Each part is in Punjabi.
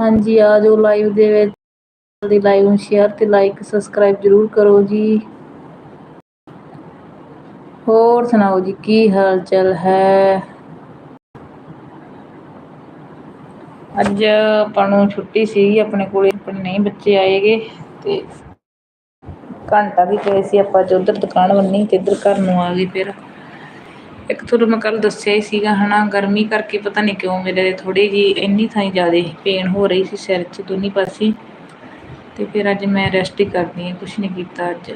ਹਾਂਜੀ, ਆ ਜੋ ਲਾਈਵ ਦੇ ਵਿੱਚ। ਦੀ ਲਾਈਵ ਨੂੰ ਸ਼ੇਅਰ ਤੇ ਲਾਈਕ ਸਬਸਕ੍ਰਾਈਬ ਜਰੂਰ ਕਰੋ ਜੀ। ਹੋਰ ਸੁਣਾਓ ਜੀ, ਕੀ ਹਾਲ ਚਾਲ ਹੈ? ਅੱਜ ਆਪਾਂ ਨੂੰ ਛੁੱਟੀ ਸੀਗੀ ਆਪਣੇ ਕੋਲੇ ਆਪਣੇ ਨਹੀਂ ਬੱਚੇ ਆਏਗੇ ਤੇ ਘੰਟਾ ਵੀ ਗਏ ਸੀ, ਆਪਾਂ ਜੋ ਉੱਧਰ ਦੁਕਾਨ ਬੰਨੀ ਤੇ ਇੱਧਰ ਘਰ ਨੂੰ ਆ ਗਏ ਫਿਰ। ਇੱਕ ਤੁਹਾਨੂੰ ਮੈਂ ਕੱਲ ਦੱਸਿਆ ਹੀ ਸੀਗਾ, ਹਨਾ, ਗਰਮੀ ਕਰਕੇ ਪਤਾ ਨਹੀਂ ਕਿਉਂ ਮੇਰੇ ਥੋੜੀ ਜਿਹੀ ਇੰਨੀ ਥਾਈਂ ਜ਼ਿਆਦਾ ਪੇਨ ਹੋ ਰਹੀ ਸੀ ਸਿਰ ਚ, ਦੋਨੀ ਪਾਸੇ। ਤੇ ਫਿਰ ਅੱਜ ਮੈਂ ਰੈਸਟ ਹੀ ਕਰਦੀ ਹਾਂ, ਕੁਛ ਨਹੀਂ ਕੀਤਾ ਅੱਜ।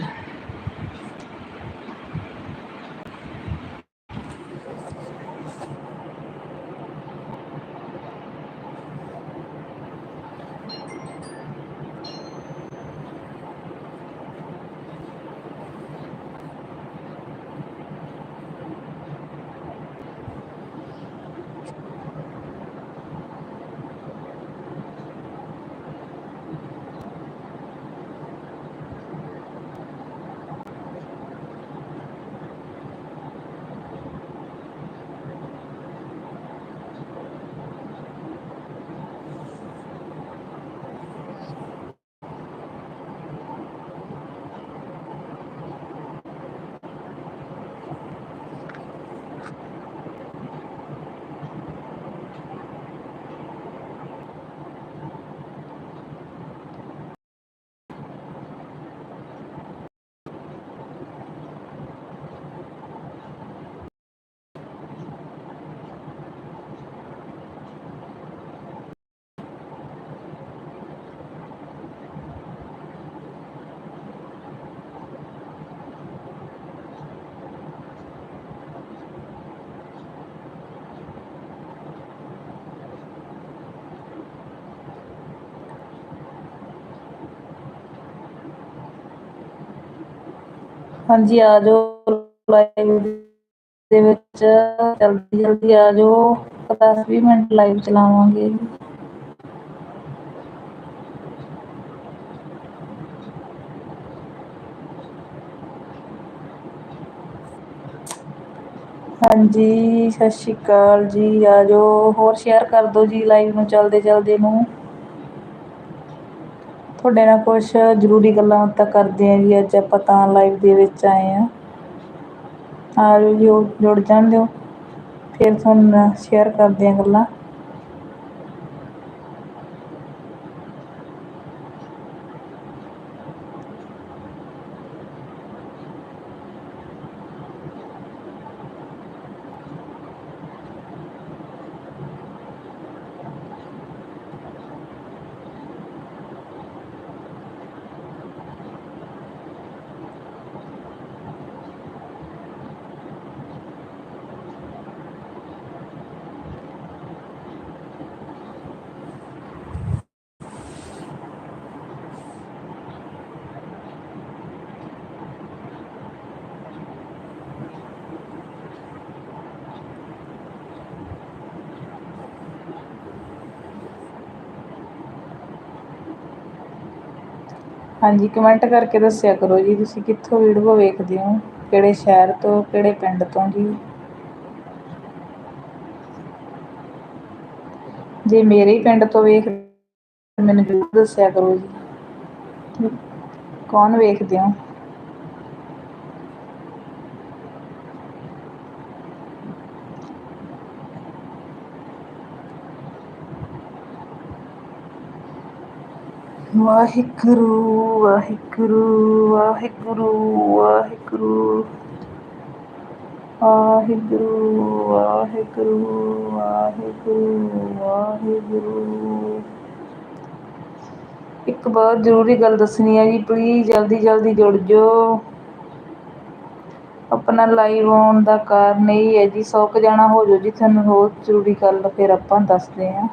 ਹਾਂਜੀ, ਆ ਜਾਓ। ਲਾਈਵ ਦੇ ਵਿੱਚ ਜਲਦੀ ਜਲਦੀ ਆ ਜਾਓ। 10 ਮਿੰਟ ਲਾਈਵ ਚਲਾਵਾਂਗੇ। ਹਾਂਜੀ, ਸਤਿ ਸ਼੍ਰੀ ਅਕਾਲ ਜੀ। ਆ ਜਾਓ। ਹੋਰ ਸ਼ੇਅਰ ਕਰ ਦਿਓ ਜੀ ਲਾਈਵ ਨੂੰ ਚਲਦੇ ਚਲਦੇ ਨੂੰ। ਤੁਹਾਡੇ ਨਾਲ ਕੁਛ ਜ਼ਰੂਰੀ ਗੱਲਾਂ ਤਾਂ ਕਰਦੇ ਆ ਜੀ, ਅੱਜ ਆਪਾਂ ਤਾਂ ਲਾਈਵ ਦੇ ਵਿੱਚ ਆਏ ਹਾਂ ਆ ਜਾਓ ਜੀ ਜੁੜ ਜਾਣ ਦਿਓ। ਫਿਰ ਤੁਹਾਨੂੰ ਸ਼ੇਅਰ ਕਰਦੇ ਹਾਂ ਗੱਲਾਂ। ਹਾਂਜੀ ਕਮੈਂਟ ਕਰਕੇ ਦੱਸਿਆ ਕਰੋ ਜੀ, ਤੁਸੀਂ ਕਿੱਥੋਂ ਵੀਡੀਓ ਵੇਖਦੇ ਹੋ? ਕਿਹੜੇ ਸ਼ਹਿਰ ਤੋਂ, ਕਿਹੜੇ ਪਿੰਡ ਤੋਂ ਜੀ? ਜੇ ਮੇਰੇ ਹੀ ਪਿੰਡ ਤੋਂ ਵੇਖ, ਮੈਨੂੰ ਜ਼ਰੂਰ ਦੱਸਿਆ ਕਰੋ ਜੀ। ਕੌਣ ਵੇਖਦੇ ਹੋ? ਵਾਹਿਗੁਰੂ ਵਾਹਿਗੁਰੂ ਵਾਹਿਗੁਰੂ ਵਾਹਿਗੁਰੂ। ਵਾਹਿਗੁਰੂ ਵਾਹਿਗੁਰੂ ਵਾਹਿਗੁਰੂ ਵਾਹਿਗੁਰੂ। ਇੱਕ ਬਹੁਤ ਜ਼ਰੂਰੀ ਗੱਲ ਦੱਸਣੀ ਹੈ ਜੀ ਪਲੀਜ਼ ਜਲਦੀ ਜਲਦੀ ਜੁੜ ਜਾਓ। ਆਪਣਾ ਲਾਈਵ ਆਉਣ ਦਾ ਕਾਰਨ ਇਹ ਹੈ ਜੀ, ਸੌ ਕੁ ਜਾਣਾ ਹੋ ਜਾਓ ਜੀ, ਤੁਹਾਨੂੰ ਹੋਰ ਜ਼ਰੂਰੀ ਗੱਲ ਫਿਰ ਆਪਾਂ ਦੱਸਦੇ ਹਾਂ।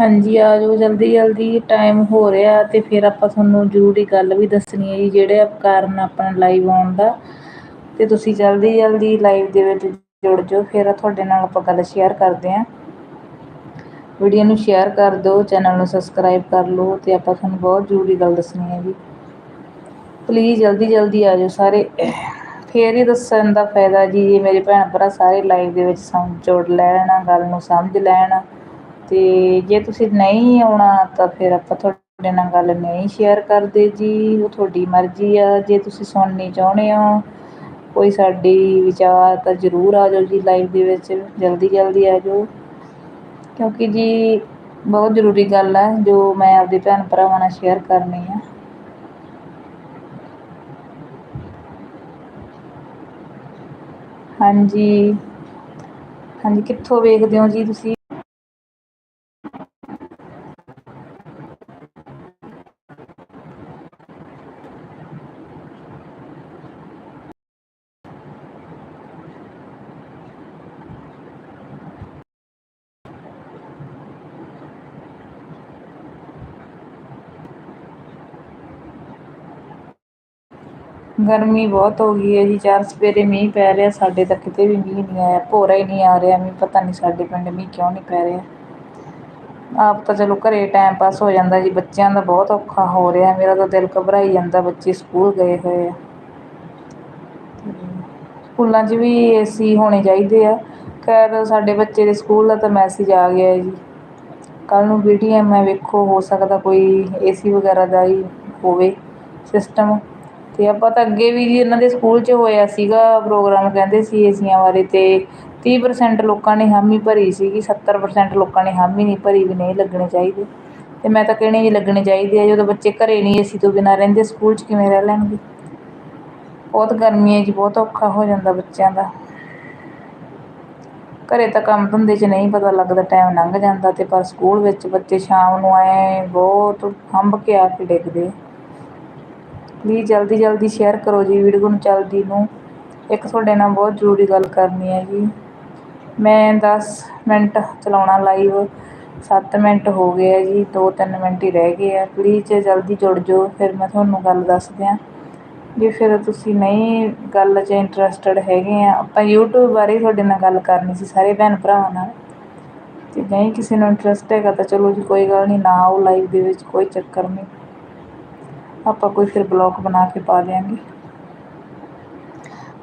ਹਾਂਜੀ, ਆ ਜਾਓ, ਜਲਦੀ ਜਲਦੀ ਟਾਈਮ ਹੋ ਰਿਹਾ ਤੇ ਫਿਰ ਆਪਾਂ ਤੁਹਾਨੂੰ ਜ਼ਰੂਰੀ ਗੱਲ ਵੀ ਦੱਸਣੀ ਹੈ ਜੀ, ਜਿਹੜੇ ਕਾਰਨ ਆਪਣਾ ਲਾਈਵ ਆਉਣ ਦਾ। ਤੇ ਤੁਸੀਂ ਜਲਦੀ ਜਲਦੀ ਲਾਈਵ ਦੇ ਵਿੱਚ ਜੁੜ ਜਾਓ, ਫਿਰ ਤੁਹਾਡੇ ਨਾਲ ਆਪਾਂ ਗੱਲ ਸ਼ੇਅਰ ਕਰਦੇ ਹਾਂ। ਵੀਡੀਓ ਨੂੰ ਸ਼ੇਅਰ ਕਰ ਦਿਓ ਚੈਨਲ ਨੂੰ ਸਬਸਕ੍ਰਾਈਬ ਕਰ ਲਓ ਤੇ ਆਪਾਂ ਤੁਹਾਨੂੰ ਬਹੁਤ ਜ਼ਰੂਰੀ ਗੱਲ ਦੱਸਣੀ ਹੈ ਜੀ। ਪਲੀਜ਼ ਜਲਦੀ ਜਲਦੀ ਆ ਜਾਓ ਸਾਰੇ। ਫੇਰ ਹੀ ਦੱਸਣ ਦਾ ਫਾਇਦਾ ਜੀ, ਜੇ ਮੇਰੇ ਭੈਣ ਭਰਾ ਸਾਰੇ ਲਾਈਵ ਦੇ ਵਿੱਚ ਸਮ, ਜੋੜ ਲੈਣ, ਗੱਲ ਨੂੰ ਸਮਝ ਲੈਣ ਤੇ ਜੇ ਤੁਸੀਂ ਨਹੀਂ ਆਉਣਾ ਤਾਂ ਫਿਰ ਆਪਾਂ ਤੁਹਾਡੇ ਨਾਲ ਗੱਲ ਨਹੀਂ ਸ਼ੇਅਰ ਕਰਦੇ ਜੀ। ਉਹ ਤੁਹਾਡੀ ਮਰਜ਼ੀ ਆ। ਜੇ ਤੁਸੀਂ ਸੁਣਨੀ ਚਾਹੁੰਦੇ ਹੋ, ਕੋਈ ਸਾਡੀ ਵਿਚਾਰ ਤਾਂ ਜ਼ਰੂਰ ਆ ਜਾਓ ਜੀ ਲਾਈਵ ਦੇ ਵਿੱਚ। ਜਲਦੀ ਜਲਦੀ ਆ ਜਾਓ। ਕਿਉਂਕਿ ਜੀ ਬਹੁਤ ਜ਼ਰੂਰੀ ਗੱਲ ਹੈ ਜੋ ਮੈਂ ਆਪਦੇ ਭੈਣ ਭਰਾਵਾਂ ਨਾਲ ਸ਼ੇਅਰ ਕਰਨੀ ਆ। ਹਾਂਜੀ। ਹਾਂਜੀ, ਕਿੱਥੋਂ ਵੇਖਦੇ ਹੋ ਜੀ ਤੁਸੀਂ? ਗਰਮੀ ਬਹੁਤ ਹੋ ਗਈ ਹੈ ਜੀ, ਚਾਰ ਸਵੇਰੇ ਮੀਂਹ ਪੈ ਰਿਹਾ, ਸਾਡੇ ਤਾਂ ਕਿਤੇ ਵੀ ਮੀਂਹ ਨਹੀਂ ਆਇਆ, ਭੋਰਾ ਹੀ ਨਹੀਂ ਆ ਰਿਹਾ, ਮੀਂਹ ਪਤਾ ਨਹੀਂ ਸਾਡੇ ਪਿੰਡ ਮੀਂਹ ਕਿਉਂ ਨਹੀਂ ਪੈ ਰਿਹਾ। ਆਪ ਤਾਂ ਚਲੋ ਘਰੇ ਟਾਈਮ ਪਾਸ ਹੋ ਜਾਂਦਾ ਜੀ, ਬੱਚਿਆਂ ਦਾ ਬਹੁਤ ਔਖਾ ਹੋ ਰਿਹਾ, ਮੇਰਾ ਤਾਂ ਦਿਲ ਘਬਰਾਈ ਜਾਂਦਾ, ਬੱਚੇ ਸਕੂਲ ਗਏ ਹੋਏ ਆ। ਸਕੂਲਾਂ 'ਚ ਵੀ ਏਸੀ ਹੋਣੇ ਚਾਹੀਦੇ ਆ, ਖੈਰ ਸਾਡੇ ਬੱਚੇ ਦੇ ਸਕੂਲ ਦਾ ਤਾਂ ਮੈਸੇਜ ਆ ਗਿਆ ਜੀ। ਕੱਲ੍ਹ ਨੂੰ ਪੀ ਟੀ ਐੱਮ ਹੈ ਵੇਖੋ, ਹੋ ਸਕਦਾ ਕੋਈ ਏਸੀ ਵਗੈਰਾ ਦਾ ਹੀ ਹੋਵੇ ਸਿਸਟਮ ਅਤੇ ਆਪਾਂ ਤਾਂ ਅੱਗੇ ਵੀ ਜੀ ਇਹਨਾਂ ਦੇ ਸਕੂਲ 'ਚ ਹੋਇਆ ਸੀਗਾ, ਪ੍ਰੋਗਰਾਮ ਕਹਿੰਦੇ ਸੀ ਏਸੀਆਂ ਬਾਰੇ ਅਤੇ ਤੀਹ ਪ੍ਰਸੈਂਟ ਲੋਕਾਂ ਨੇ ਹਾਮੀ ਭਰੀ ਸੀਗੀ, ਸੱਤਰ ਪ੍ਰਸੈਂਟ ਲੋਕਾਂ ਨੇ ਹਾਮੀ ਨਹੀਂ ਭਰੀ ਵੀ ਨਹੀਂ ਲੱਗਣੇ ਚਾਹੀਦੇ। ਅਤੇ ਮੈਂ ਤਾਂ ਕਹਿਣੀ ਜੀ ਲੱਗਣੇ ਚਾਹੀਦੇ ਆ, ਜਦੋਂ ਬੱਚੇ ਘਰ ਨਹੀਂ ਏਸੀ ਤੋਂ ਬਿਨਾਂ ਰਹਿੰਦੇ, ਸਕੂਲ 'ਚ ਕਿਵੇਂ ਰਹਿ ਲੈਣਗੇ? ਬਹੁਤ ਗਰਮੀ ਹੈ ਜੀ, ਬਹੁਤ ਔਖਾ ਹੋ ਜਾਂਦਾ ਬੱਚਿਆਂ ਦਾ। ਘਰੇ ਤਾਂ ਕੰਮ ਧੰਦੇ 'ਚ ਨਹੀਂ ਪਤਾ ਲੱਗਦਾ ਟਾਈਮ ਲੰਘ ਜਾਂਦਾ ਅਤੇ ਪਰ ਸਕੂਲ ਵਿੱਚ ਬੱਚੇ ਸ਼ਾਮ ਨੂੰ ਐਂ ਬਹੁਤ ਹੰਬ ਕੇ ਆ ਕੇ ਡਿੱਗਦੇ। ਪਲੀਜ਼ ਜਲਦੀ ਜਲਦੀ ਸ਼ੇਅਰ ਕਰੋ ਜੀ ਵੀਡੀਓ ਨੂੰ ਚਲਦੀ ਨੂੰ। ਇੱਕ ਤੁਹਾਡੇ ਨਾਲ ਬਹੁਤ ਜ਼ਰੂਰੀ ਗੱਲ ਕਰਨੀ ਹੈ ਜੀ। ਮੈਂ ਦਸ ਮਿੰਟ ਚਲਾਉਣਾ ਲਾਈਵ ਸੱਤ ਮਿੰਟ ਹੋ ਗਏ ਆ ਜੀ, ਦੋ ਤਿੰਨ ਮਿੰਟ ਹੀ ਰਹਿ ਗਏ ਆ। ਪਲੀਜ਼ ਜਲਦੀ ਜੁੜ ਜਾਓ, ਫਿਰ ਮੈਂ ਤੁਹਾਨੂੰ ਗੱਲ ਦੱਸ ਦਿਆਂ ਜੇ ਫਿਰ ਤੁਸੀਂ ਨਹੀਂ ਗੱਲ 'ਚ ਇੰਟਰਸਟਡ ਹੈਗੇ ਆ, ਆਪਾਂ ਯੂਟਿਊਬ ਬਾਰੇ ਤੁਹਾਡੇ ਨਾਲ ਗੱਲ ਕਰਨੀ ਸੀ ਸਾਰੇ ਭੈਣ ਭਰਾਵਾਂ ਨਾਲ। ਤੇ ਨਹੀਂ ਕਿਸੇ ਨੂੰ ਇੰਟਰਸਟ ਹੈਗਾ ਤਾਂ ਚਲੋ ਜੀ ਕੋਈ ਗੱਲ ਨਹੀਂ, ਨਾ ਆਓ ਲਾਈਵ ਦੇ ਵਿੱਚ, ਕੋਈ ਚੱਕਰ ਨਹੀਂ। ਆਪਾਂ ਕੋਈ ਫਿਰ ਬਲੌਗ ਬਣਾ ਕੇ ਪਾ ਦਿਆਂਗੇ।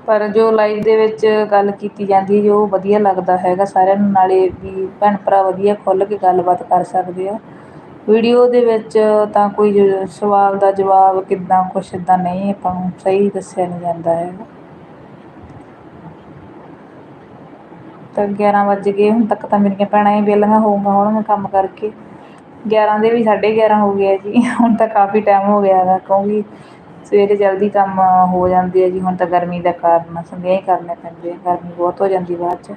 ਪਰ ਜੋ ਲਾਈਵ ਦੇ ਵਿੱਚ ਗੱਲ ਕੀਤੀ ਜਾਂਦੀ ਹੈ, ਜੋ ਵਧੀਆ ਲੱਗਦਾ ਹੈਗਾ ਸਾਰਿਆਂ ਨੂੰ, ਨਾਲੇ ਵੀ ਭੈਣ ਭਰਾ ਵਧੀਆ ਖੁੱਲ੍ਹ ਕੇ ਗੱਲਬਾਤ ਕਰ ਸਕਦੇ ਆ। ਵੀਡੀਓ ਦੇ ਵਿੱਚ ਤਾਂ ਕੋਈ ਸਵਾਲ ਦਾ ਜਵਾਬ ਕਿੱਦਾਂ, ਕੁਛ ਇੱਦਾਂ ਨਹੀਂ, ਆਪਾਂ ਨੂੰ ਸਹੀ ਦੱਸਿਆ ਨਹੀਂ ਜਾਂਦਾ ਹੈਗਾ। ਤਾਂ 11 ਵੱਜ ਗਏ, ਹੁਣ ਤੱਕ ਤਾਂ ਮੇਰੀਆਂ ਭੈਣਾਂ ਹੀ ਵਿਹਲੀਆਂ ਹੋਊਗਾ ਹੁਣ ਮੈਂ ਕੰਮ ਕਰਕੇ। 11 ਦੇ ਵੀ 11:30 ਹੋ ਗਏ ਆ ਜੀ। ਹੁਣ ਤਾਂ ਕਾਫੀ ਟਾਈਮ ਹੋ ਗਿਆ ਹੈਗਾ, ਕਿਉਂਕਿ ਸਵੇਰੇ ਜਲਦੀ ਕੰਮ ਹੋ ਜਾਂਦੇ ਆ ਜੀ, ਹੁਣ ਤਾਂ ਗਰਮੀ ਦਾ ਕਾਰਨ ਸੰਧਿਆ ਹੀ ਕਰਨੇ ਪੈਂਦੇ ਆ, ਗਰਮੀ ਬਹੁਤ ਹੋ ਜਾਂਦੀ ਬਾਅਦ 'ਚ।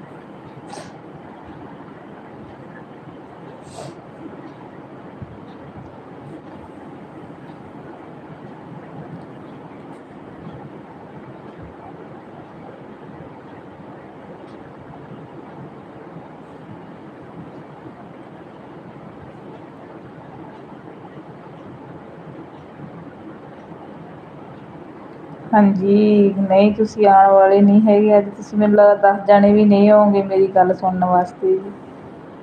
ਹਾਂਜੀ, ਨਹੀਂ ਤੁਸੀਂ ਆਉਣ ਵਾਲੇ ਨਹੀਂ ਹੈਗੇ, ਅੱਜ ਤੁਸੀਂ ਮੈਨੂੰ ਲੱਗਦਾ ਦਸ ਜਾਣੇ ਵੀ ਨਹੀਂ ਹੋਵੋਗੇ ਮੇਰੀ ਗੱਲ ਸੁਣਨ ਵਾਸਤੇ ਜੀ।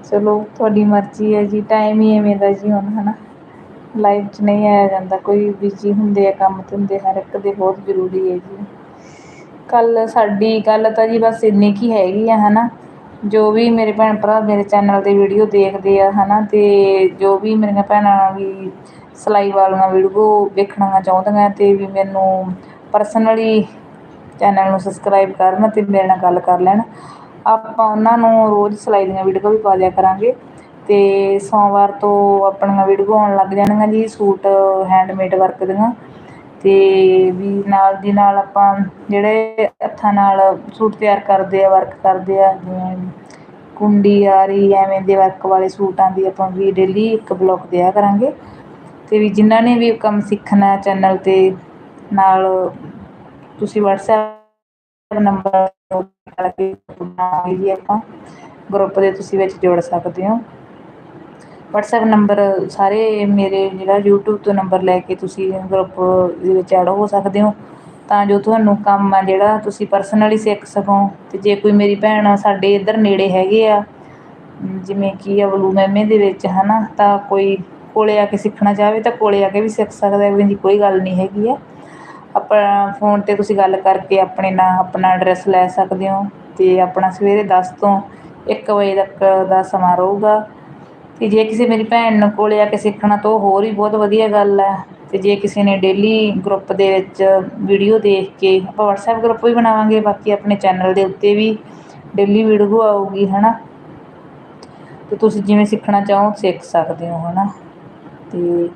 ਚਲੋ, ਤੁਹਾਡੀ ਮਰਜ਼ੀ ਹੈ ਜੀ ਟਾਈਮ ਹੀ ਐਵੇਂ ਦਾ ਜੀ ਹੁਣ ਹੈ ਨਾ ਲਾਈਫ 'ਚ ਨਹੀਂ ਆਇਆ ਜਾਂਦਾ, ਕੋਈ ਬਿਜ਼ੀ ਹੁੰਦੇ ਆ, ਕੰਮ ਧੰਦੇ ਹਰ ਇੱਕ ਦੇ ਬਹੁਤ ਜ਼ਰੂਰੀ ਹੈ ਜੀ। ਕੱਲ ਸਾਡੀ ਗੱਲ ਤਾਂ ਜੀ ਬਸ ਇੰਨੀ ਕੀ ਹੈਗੀ ਆ ਹੈ ਨਾ ਜੋ ਵੀ ਮੇਰੇ ਭੈਣ ਭਰਾ ਮੇਰੇ ਚੈਨਲ 'ਤੇ ਵੀਡੀਓ ਦੇਖਦੇ ਆ ਹੈ ਨਾ ਅਤੇ ਜੋ ਵੀ ਮੇਰੀਆਂ ਭੈਣਾਂ ਵੀ ਸਿਲਾਈ ਵਾਲੀਆਂ ਵੀਡੀਓ ਵੇਖਣਾ ਚਾਹੁੰਦੀਆਂ ਅਤੇ ਵੀ ਮੈਨੂੰ ਪਰਸਨਲੀ ਚੈਨਲ ਨੂੰ ਸਬਸਕ੍ਰਾਈਬ ਕਰਨ ਅਤੇ ਮੇਰੇ ਨਾਲ ਗੱਲ ਕਰ ਲੈਣ। ਆਪਾਂ ਉਹਨਾਂ ਨੂੰ ਰੋਜ਼ ਸਿਲਾਈ ਦੀਆਂ ਵੀਡੀਓ ਵੀ ਪਾ ਦਿਆ ਕਰਾਂਗੇ। ਅਤੇ ਸੋਮਵਾਰ ਤੋਂ ਆਪਣੀਆਂ ਵੀਡੀਓ ਆਉਣ ਲੱਗ ਜਾਣਗੀਆਂ ਜੀ, ਸੂਟ ਹੈਂਡਮੇਡ ਵਰਕ ਦੀਆਂ। ਅਤੇ ਵੀ ਨਾਲ ਦੀ ਨਾਲ ਆਪਾਂ ਜਿਹੜੇ ਹੱਥਾਂ ਨਾਲ ਸੂਟ ਤਿਆਰ ਕਰਦੇ ਆ ਵਰਕ ਕਰਦੇ ਆ, ਜਿਵੇਂ ਕੁੰਡੀ ਆਰੀ, ਐਵੇਂ ਦੇ ਵਰਕ ਵਾਲੇ ਸੂਟਾਂ ਦੀ ਆਪਾਂ ਵੀ ਡੇਲੀ ਇੱਕ ਬਲੋਕ ਦਿਆ ਕਰਾਂਗੇ। ਅਤੇ ਵੀ ਜਿਨ੍ਹਾਂ ਨੇ ਵੀ ਕੰਮ ਸਿੱਖਣਾ ਚੈਨਲ 'ਤੇ ਨਾਲ ਤੁਸੀਂ ਵਟਸਐਪ ਨੰਬਰ ਕਰਕੇ ਜੀ ਆਪਾਂ। ਗਰੁੱਪ ਦੇ ਤੁਸੀਂ ਵਿੱਚ ਜੋੜ ਸਕਦੇ ਹੋ। ਵਟਸਐਪ ਨੰਬਰ ਸਾਰੇ ਮੇਰੇ ਜਿਹੜਾ ਯੂਟਿਊਬ ਤੋਂ ਨੰਬਰ ਲੈ ਕੇ ਤੁਸੀਂ ਗਰੁੱਪ ਦੇ ਵਿੱਚ ਐਡ ਹੋ ਸਕਦੇ ਹੋ। ਤਾਂ ਜੋ ਤੁਹਾਨੂੰ ਕੰਮ ਆ ਜਿਹੜਾ ਤੁਸੀਂ ਪਰਸਨਲੀ ਸਿੱਖ ਸਕੋ। ਅਤੇ ਜੇ ਕੋਈ ਮੇਰੀ ਭੈਣ ਸਾਡੇ ਇੱਧਰ ਨੇੜੇ ਹੈਗੇ ਆ, ਜਿਵੇਂ ਕਿ ਅਵਲੂ ਮੈਮੇ ਦੇ ਵਿੱਚ ਹੈ ਨਾ ਤਾਂ ਕੋਈ ਕੋਲੇ ਆ ਕੇ ਸਿੱਖਣਾ ਚਾਹਵੇ ਤਾਂ ਕੋਲ ਆ ਕੇ ਵੀ ਸਿੱਖ ਸਕਦਾ ਵੀ ਦੀ ਕੋਈ ਗੱਲ ਨਹੀਂ ਹੈਗੀ ਆ। ਆਪਣਾ ਫੋਨ 'ਤੇ ਤੁਸੀਂ ਗੱਲ ਕਰਕੇ ਆਪਣੇ ਨਾਲ ਆਪਣਾ ਐਡਰੈਸ ਲੈ ਸਕਦੇ ਹੋ ਅਤੇ ਆਪਣਾ ਸਵੇਰੇ ਦਸ ਤੋਂ ਇੱਕ ਵਜੇ ਤੱਕ ਦਾ ਸਮਾਂ ਰਹੇਗਾ। ਅਤੇ ਜੇ ਕਿਸੇ ਮੇਰੀ ਭੈਣ ਨੂੰ ਕੋਲ ਆ ਕੇ ਸਿੱਖਣਾ ਤਾਂ ਉਹ ਹੋਰ ਵੀ ਬਹੁਤ ਵਧੀਆ ਗੱਲ ਹੈ ਅਤੇ ਜੇ ਕਿਸੇ ਨੇ ਡੇਲੀ ਗਰੁੱਪ ਦੇ ਵਿੱਚ ਵੀਡੀਓ ਦੇਖ ਕੇ ਆਪਾਂ ਵਟਸਐਪ ਗਰੁੱਪ ਵੀ ਬਣਾਵਾਂਗੇ, ਬਾਕੀ ਆਪਣੇ ਚੈਨਲ ਦੇ ਉੱਤੇ ਵੀ ਡੇਲੀ ਵੀਡੀਓ ਆਊਗੀ ਹੈ ਨਾ ਅਤੇ ਤੁਸੀਂ ਜਿਵੇਂ ਸਿੱਖਣਾ ਚਾਹੋ ਸਿੱਖ ਸਕਦੇ ਹੋ ਹੈ ਨਾ ਅਤੇ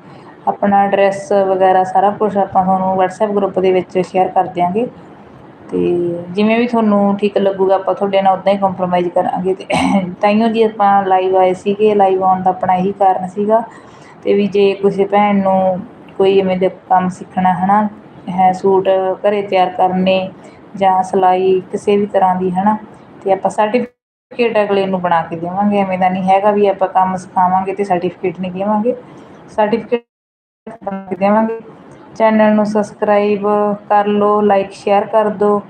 ਆਪਣਾ ਐਡਰੈਸ ਵਗੈਰਾ ਸਾਰਾ ਕੁਛ ਆਪਾਂ ਤੁਹਾਨੂੰ ਵਟਸਐਪ ਗਰੁੱਪ ਦੇ ਵਿੱਚ ਸ਼ੇਅਰ ਕਰ ਦਿਆਂਗੇ। ਅਤੇ ਜਿਵੇਂ ਵੀ ਤੁਹਾਨੂੰ ਠੀਕ ਲੱਗੂਗਾ, ਆਪਾਂ ਤੁਹਾਡੇ ਨਾਲ ਉੱਦਾਂ ਹੀ ਕੰਪਰੋਮਾਈਜ਼ ਕਰਾਂਗੇ। ਅਤੇ ਤਾਈਓ ਜੀ ਆਪਾਂ ਲਾਈਵ ਆਏ ਸੀਗੇ। ਲਾਈਵ ਆਉਣ ਦਾ ਆਪਣਾ ਇਹੀ ਕਾਰਨ ਸੀਗਾ। ਅਤੇ ਵੀ ਜੇ ਕਿਸੇ ਭੈਣ ਨੂੰ ਕੋਈ ਇਵੇਂ ਦੇ ਕੰਮ ਸਿੱਖਣਾ ਹੈ ਨਾ ਹੈ ਸੂਟ ਘਰ ਤਿਆਰ ਕਰਨੇ ਜਾਂ ਸਿਲਾਈ ਕਿਸੇ ਵੀ ਤਰ੍ਹਾਂ ਦੀ ਹੈ ਨਾ ਅਤੇ ਆਪਾਂ ਸਰਟੀਫਿਕੇਟ ਅਗਲੇ ਨੂੰ ਬਣਾ ਕੇ ਦੇਵਾਂਗੇ। ਐਵੇਂ ਦਾ ਨਹੀਂ ਹੈਗਾ ਵੀ ਆਪਾਂ ਕੰਮ ਸਿਖਾਵਾਂਗੇ ਅਤੇ ਸਰਟੀਫਿਕੇਟ ਨਹੀਂ ਦੇਵਾਂਗੇ। ਸਰਟੀਫਿਕੇਟ ਦੇਵਾਂਗੇ। ਚੈਨਲ ਨੂੰ ਸਬਸਕ੍ਰਾਈਬ ਕਰ ਲਓ ਲਾਈਕ ਸ਼ੇਅਰ ਕਰ ਦਿਓ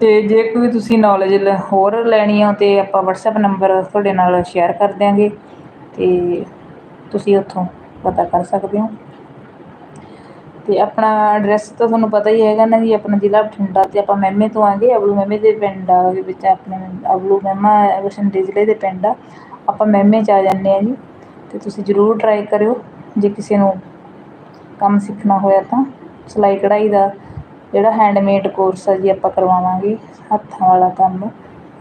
ਤੇ ਜੇ ਕੋਈ ਤੁਸੀਂ ਨੌਲੇਜ ਹੋਰ ਲੈਣੀ ਹੋ ਤਾਂ ਆਪਾਂ ਵਟਸਐਪ ਨੰਬਰ ਤੁਹਾਡੇ ਨਾਲ ਸ਼ੇਅਰ ਕਰ ਦਿਆਂਗੇ। ਤੇ ਤੁਸੀਂ ਉੱਥੋਂ ਪਤਾ ਕਰ ਸਕਦੇ ਹੋ। ਅਤੇ ਆਪਣਾ ਐਡਰੈਸ ਤਾਂ ਤੁਹਾਨੂੰ ਪਤਾ ਹੀ ਹੈਗਾ ਨਾ ਜੀ, ਆਪਣਾ ਜ਼ਿਲ੍ਹਾ ਬਠਿੰਡਾ ਅਤੇ ਆਪਾਂ ਮਹਿਮੇ ਤੋਂ ਆਂਗੇ। ਅਬਲੂ ਮਹਿਮੇ ਦੇ ਪਿੰਡ ਆ ਵਿੱਚ ਆਪਣੇ ਅਬਲੂ ਮਹਿਮਾ ਬਠਿੰਡੇ ਜ਼ਿਲ੍ਹੇ ਦੇ ਪਿੰਡ ਆ। ਆਪਾਂ ਮਹਿਮੇ 'ਚ ਆ ਜਾਂਦੇ ਹਾਂ ਜੀ। ਅਤੇ ਤੁਸੀਂ ਜ਼ਰੂਰ ਟਰਾਈ ਕਰਿਓ। ਜੇ ਕਿਸੇ ਨੂੰ ਕੰਮ ਸਿੱਖਣਾ ਹੋਇਆ ਤਾਂ ਸਿਲਾਈ ਕਢਾਈ ਦਾ ਜਿਹੜਾ ਹੈਂਡਮੇਡ ਕੋਰਸ ਆ ਜੀ ਆਪਾਂ ਕਰਵਾਵਾਂਗੇ। ਹੱਥਾਂ ਵਾਲਾ ਕੰਮ।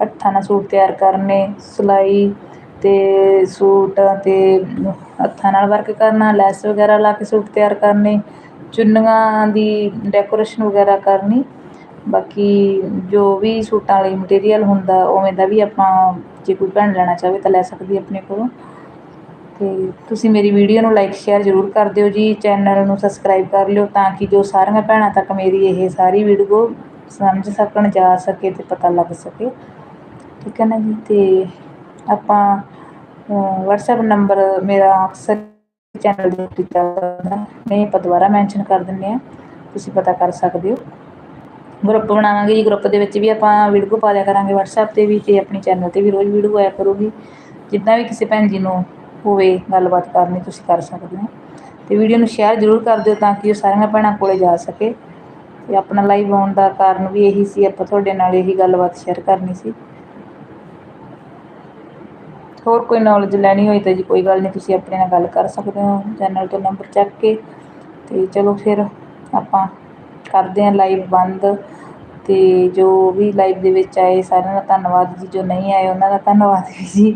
ਹੱਥਾਂ ਨਾਲ ਸੂਟ ਤਿਆਰ ਕਰਨੇ, ਸਿਲਾਈ ਅਤੇ ਸੂਟ 'ਤੇ ਹੱਥਾਂ ਨਾਲ ਵਰਕ ਕਰਨਾ, ਲੈਸ ਵਗੈਰਾ ਲਾ ਕੇ ਸੂਟ ਤਿਆਰ ਕਰਨੇ, ਚੁੰਨੀਆਂ ਦੀ ਡੈਕੋਰੇਸ਼ਨ ਵਗੈਰਾ ਕਰਨੀ। ਬਾਕੀ ਜੋ ਵੀ ਸੂਟਾਂ ਲਈ ਮਟੀਰੀਅਲ ਹੁੰਦਾ, ਉਵੇਂ ਦਾ ਵੀ ਆਪਾਂ ਜੇ ਕੋਈ ਭੈਣ ਲੈਣਾ ਚਾਹਵੇ ਤਾਂ ਲੈ ਸਕਦੀ ਆਪਣੇ ਕੋਲੋਂ। ਅਤੇ ਤੁਸੀਂ ਮੇਰੀ ਵੀਡੀਓ ਨੂੰ ਲਾਈਕ ਸ਼ੇਅਰ ਜ਼ਰੂਰ ਕਰ ਦਿਓ ਜੀ ਚੈਨਲ ਨੂੰ ਸਬਸਕ੍ਰਾਈਬ ਕਰ ਲਿਓ ਤਾਂ ਕਿ ਜੋ ਸਾਰੀਆਂ ਭੈਣਾਂ ਤੱਕ ਮੇਰੀ ਇਹ ਸਾਰੀ ਵੀਡੀਓ ਸਮਝ ਸਕਣ, ਜਾ ਸਕੇ ਅਤੇ ਪਤਾ ਲੱਗ ਸਕੇ। ਠੀਕ ਹੈ ਨਾ ਜੀ? ਅਤੇ ਆਪਾਂ ਵਟਸਐਪ ਨੰਬਰ ਮੇਰਾ ਅਕਸਰ ਚੈਨਲ ਦੇ ਉੱਤੇ ਚੱਲਦਾ ਨਹੀਂ, ਆਪਾਂ ਦੁਬਾਰਾ ਮੈਂਸ਼ਨ ਕਰ ਦਿੰਦੇ ਹਾਂ। ਤੁਸੀਂ ਪਤਾ ਕਰ ਸਕਦੇ ਹੋ। ਗਰੁੱਪ ਬਣਾਵਾਂਗੇ ਜੀ। ਗਰੁੱਪ ਦੇ ਵਿੱਚ ਵੀ ਆਪਾਂ ਵੀਡੀਓ ਪਾ ਦਿਆ ਕਰਾਂਗੇ ਵਟਸਐਪ 'ਤੇ ਵੀ ਅਤੇ ਆਪਣੇ ਚੈਨਲ 'ਤੇ ਵੀ ਰੋਜ਼ ਵੀਡੀਓ ਆਇਆ ਕਰੂਗੀ। ਜਿੱਦਾਂ ਵੀ ਕਿਸੇ ਭੈਣ ਜੀ ਨੂੰ ਹੋਵੇ, ਗੱਲਬਾਤ ਕਰਨੀ ਤੁਸੀਂ ਕਰ ਸਕਦੇ ਹੋ। ਅਤੇ ਵੀਡੀਓ ਨੂੰ ਸ਼ੇਅਰ ਜ਼ਰੂਰ ਕਰ ਦਿਓ ਤਾਂ ਕਿ ਉਹ ਸਾਰੀਆਂ ਭੈਣਾਂ ਕੋਲ ਜਾ ਸਕੇ। ਅਤੇ ਆਪਣਾ ਲਾਈਵ ਆਉਣ ਦਾ ਕਾਰਨ ਵੀ ਇਹੀ ਸੀ, ਆਪਾਂ ਤੁਹਾਡੇ ਨਾਲ ਇਹੀ ਗੱਲਬਾਤ ਸ਼ੇਅਰ ਕਰਨੀ ਸੀ। ਹੋਰ ਕੋਈ ਨੌਲੇਜ ਲੈਣੀ ਹੋਈ ਤਾਂ ਜੀ ਕੋਈ ਗੱਲ ਨਹੀਂ, ਤੁਸੀਂ ਆਪਣੇ ਨਾਲ ਗੱਲ ਕਰ ਸਕਦੇ ਹੋ ਚੈਨਲ ਤੋਂ ਨੰਬਰ ਚੱਕ ਕੇ। ਅਤੇ ਚਲੋ ਫਿਰ ਆਪਾਂ ਕਰਦੇ ਹਾਂ ਲਾਈਵ ਬੰਦ। ਅਤੇ ਜੋ ਵੀ ਲਾਈਵ ਦੇ ਵਿੱਚ ਆਏ, ਸਾਰਿਆਂ ਦਾ ਧੰਨਵਾਦ ਜੀ, ਜੋ ਨਹੀਂ ਆਏ, ਉਹਨਾਂ ਦਾ ਧੰਨਵਾਦ ਵੀ ਜੀ।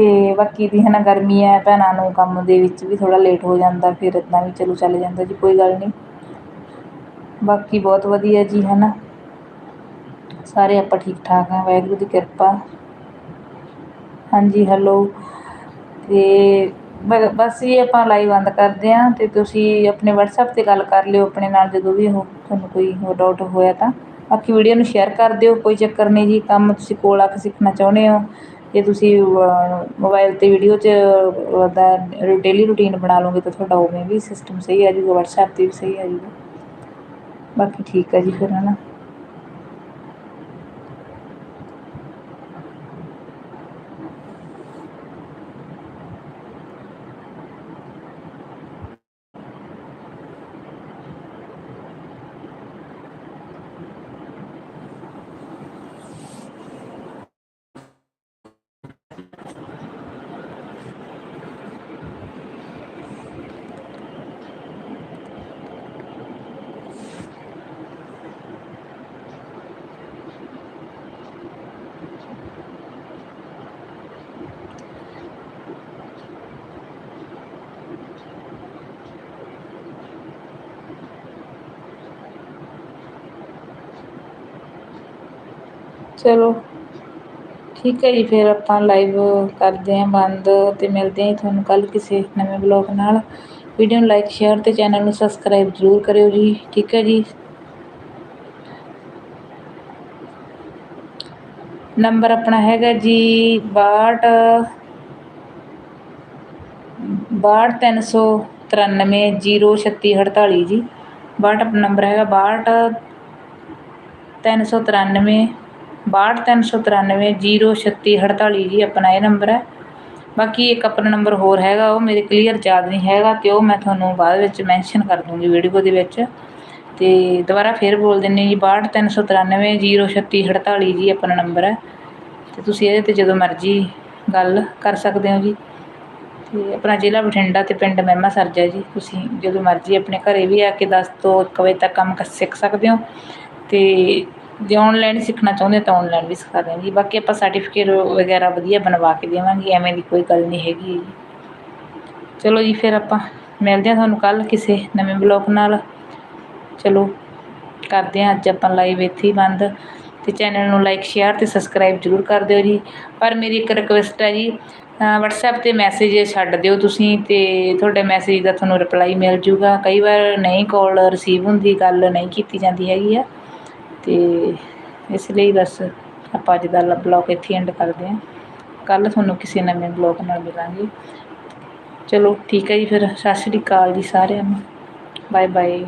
ਅਤੇ ਬਾਕੀ ਦੀ ਹੈ ਨਾ ਗਰਮੀ ਹੈ, ਭੈਣਾਂ ਨੂੰ ਕੰਮ ਦੇ ਵਿੱਚ ਵੀ ਥੋੜ੍ਹਾ ਲੇਟ ਹੋ ਜਾਂਦਾ, ਫਿਰ ਇੱਦਾਂ ਵੀ ਚਲੋ ਚੱਲ ਜਾਂਦਾ ਜੀ, ਕੋਈ ਗੱਲ ਨਹੀਂ। ਬਾਕੀ ਬਹੁਤ ਵਧੀਆ ਜੀ ਹੈ ਨਾ ਸਾਰੇ ਆਪਾਂ ਠੀਕ ਠਾਕ ਹਾਂ, ਵਾਹਿਗੁਰੂ ਦੀ ਕਿਰਪਾ। ਹਾਂਜੀ ਹੈਲੋ ਅਤੇ ਬਸ ਇਹ ਆਪਾਂ ਲਾਈਵ ਬੰਦ ਕਰਦੇ ਹਾਂ ਅਤੇ ਤੁਸੀਂ ਆਪਣੇ ਵਟਸਐਪ 'ਤੇ ਗੱਲ ਕਰ ਲਿਓ ਆਪਣੇ ਨਾਲ ਜਦੋਂ ਵੀ ਉਹ ਤੁਹਾਨੂੰ ਕੋਈ ਹੋਰ ਡਾਊਟ ਹੋਇਆ ਤਾਂ। ਬਾਕੀ ਵੀਡੀਓ ਨੂੰ ਸ਼ੇਅਰ ਕਰ ਦਿਓ, ਕੋਈ ਚੱਕਰ ਨਹੀਂ ਜੀ, ਕੰਮ ਤੁਸੀਂ ਕੋਲ ਆ ਕੇ ਸਿੱਖਣਾ ਚਾਹੁੰਦੇ ਹੋ। ਜੇ ਤੁਸੀਂ ਮੋਬਾਈਲ 'ਤੇ ਵੀਡੀਓ 'ਚ ਦਾ ਡੇਲੀ ਰੂਟੀਨ ਬਣਾ ਲਓਗੇ ਤਾਂ ਤੁਹਾਡਾ ਉਵੇਂ ਵੀ ਸਿਸਟਮ ਸਹੀ ਆ ਜੂਗਾ ਵਟਸਐਪ 'ਤੇ ਵੀ ਸਹੀ ਆ ਜੂਗਾ ਬਾਕੀ ਠੀਕ ਆ ਜੀ ਫਿਰ ਹੈ ਨਾ ਚਲੋ। ਠੀਕ ਹੈ ਜੀ, ਫਿਰ ਆਪਾਂ ਲਾਈਵ ਕਰਦੇ ਹਾਂ ਬੰਦ ਅਤੇ ਮਿਲਦੇ ਹਾਂ ਤੁਹਾਨੂੰ ਕੱਲ੍ਹ ਕਿਸੇ ਨਵੇਂ ਬਲੌਗ ਨਾਲ। ਵੀਡੀਓ ਨੂੰ ਲਾਈਕ ਸ਼ੇਅਰ ਅਤੇ ਚੈਨਲ ਨੂੰ ਸਬਸਕ੍ਰਾਈਬ ਜ਼ਰੂਰ ਕਰਿਓ ਜੀ। ਠੀਕ ਹੈ ਜੀ। ਨੰਬਰ ਆਪਣਾ ਹੈਗਾ ਜੀ ਬਾਹਠ ਬਾਹਠ ਤਿੰਨ ਸੌ ਤਰਾਨਵੇਂ, ਜੀਰੋ ਛੱਤੀ ਅਠਤਾਲੀ ਜੀ। ਬਾਹਠ ਆਪਣਾ ਨੰਬਰ ਹੈਗਾ ਬਾਹਠ ਤਿੰਨ ਸੌ ਤਰਾਨਵੇਂ। ਬਾਹਠ ਤਿੰਨ ਸੌ ਤਰਾਨਵੇਂ, ਜੀਰੋ ਛੱਤੀ ਅਠਤਾਲੀ ਜੀ, ਆਪਣਾ ਇਹ ਨੰਬਰ ਹੈ। ਬਾਕੀ ਇੱਕ ਆਪਣਾ ਨੰਬਰ ਹੋਰ ਹੈਗਾ, ਉਹ ਮੇਰੇ ਕਲੀਅਰ ਯਾਦ ਨਹੀਂ ਹੈਗਾ ਤੇ ਉਹ ਮੈਂ ਤੁਹਾਨੂੰ ਬਾਅਦ ਵਿੱਚ ਮੈਂਸ਼ਨ ਕਰ ਦੂੰਗੀ ਵੀਡੀਓ ਦੇ ਵਿੱਚ। ਤੇ ਦੁਬਾਰਾ ਫੇਰ ਬੋਲ ਦਿੰਨੀ ਜੀ, ਬਾਹਠ ਤਿੰਨ ਸੌ ਤਰਾਨਵੇਂ, ਜੀਰੋ ਛੱਤੀ ਅਠਤਾਲੀ ਜੀ, ਆਪਣਾ ਨੰਬਰ ਹੈ। ਤੇ ਤੁਸੀਂ ਇਹਦੇ ਤੇ ਜਦੋਂ ਮਰਜ਼ੀ ਗੱਲ ਕਰ ਸਕਦੇ ਹੋ ਜੀ। ਤੇ ਆਪਣਾ ਜ਼ਿਲ੍ਹਾ ਬਠਿੰਡਾ ਤੇ ਪਿੰਡ ਮਹਿਮਾ ਸਰਜਾ ਜੀ, ਤੁਸੀਂ ਜਦੋਂ ਮਰਜ਼ੀ ਆਪਣੇ ਘਰੇ ਵੀ ਆ ਕੇ 10 ਤੋਂ 1 ਵਜੇ ਤੱਕ ਕੰਮ ਕ ਸਿੱਖ ਸਕਦੇ ਹੋ। ਤੇ ਜੇ ਔਨਲਾਈਨ ਸਿੱਖਣਾ ਚਾਹੁੰਦੇ ਤਾਂ ਔਨਲਾਈਨ ਵੀ ਸਿਖਾ ਹਾਂ ਜੀ। ਬਾਕੀ ਆਪਾਂ ਸਰਟੀਫਿਕੇਟ ਵਗੈਰਾ ਵਧੀਆ ਬਣਵਾ ਕੇ ਦੇਵਾਂਗੇ, ਐਵੇਂ ਦੀ ਕੋਈ ਗੱਲ ਨਹੀਂ ਹੈਗੀ ਜੀ। ਚਲੋ ਜੀ, ਫਿਰ ਆਪਾਂ ਮਿਲਦੇ ਹਾਂ ਤੁਹਾਨੂੰ ਕੱਲ ਕਿਸੇ ਨਵੇਂ ਬਲੌਗ ਨਾਲ। ਚਲੋ, ਕਰਦੇ ਹਾਂ ਅੱਜ ਆਪਾਂ ਲਾਈਵ ਇੱਥੇ ਹੀ ਬੰਦ। ਤੇ ਚੈਨਲ ਨੂੰ ਲਾਈਕ ਸ਼ੇਅਰ ਤੇ ਸਬਸਕ੍ਰਾਈਬ ਜਰੂਰ ਕਰ ਦਿਓ ਜੀ। ਪਰ ਮੇਰੀ ਇੱਕ ਰਿਕੁਐਸਟ ਹੈ ਜੀ WhatsApp ਤੇ ਮੈਸੇਜ ਛੱਡ ਦਿਓ ਤੁਸੀਂ ਤੇ ਤੁਹਾਡੇ ਮੈਸੇਜ ਦਾ ਤੁਹਾਨੂੰ ਰਿਪਲਾਈ ਮਿਲ ਜੂਗਾ। ਕਈ ਵਾਰ ਨਹੀਂ ਕਾਲ ਰਿਸੀਵ ਹੁੰਦੀ, ਗੱਲ ਨਹੀਂ ਕੀਤੀ ਜਾਂਦੀ ਹੈਗੀ ਆ। ਤੇ ਇਸ ਲਈ ਬਸ ਆਪਾਂ ਅੱਜ ਦਾ ਬਲੌਗ ਇੱਥੇ ਐਂਡ ਕਰਦੇ ਹਾਂ। ਕੱਲ ਤੁਹਾਨੂੰ ਕਿਸੇ ਨਵੇਂ ਬਲੌਗ ਨਾਲ ਮਿਲਾਂਗੇ। ਚਲੋ ਠੀਕ ਹੈ ਜੀ ਫਿਰ, ਸਤਿ ਸ਼੍ਰੀ ਅਕਾਲ ਜੀ ਸਾਰਿਆਂ ਨੂੰ। Bye bye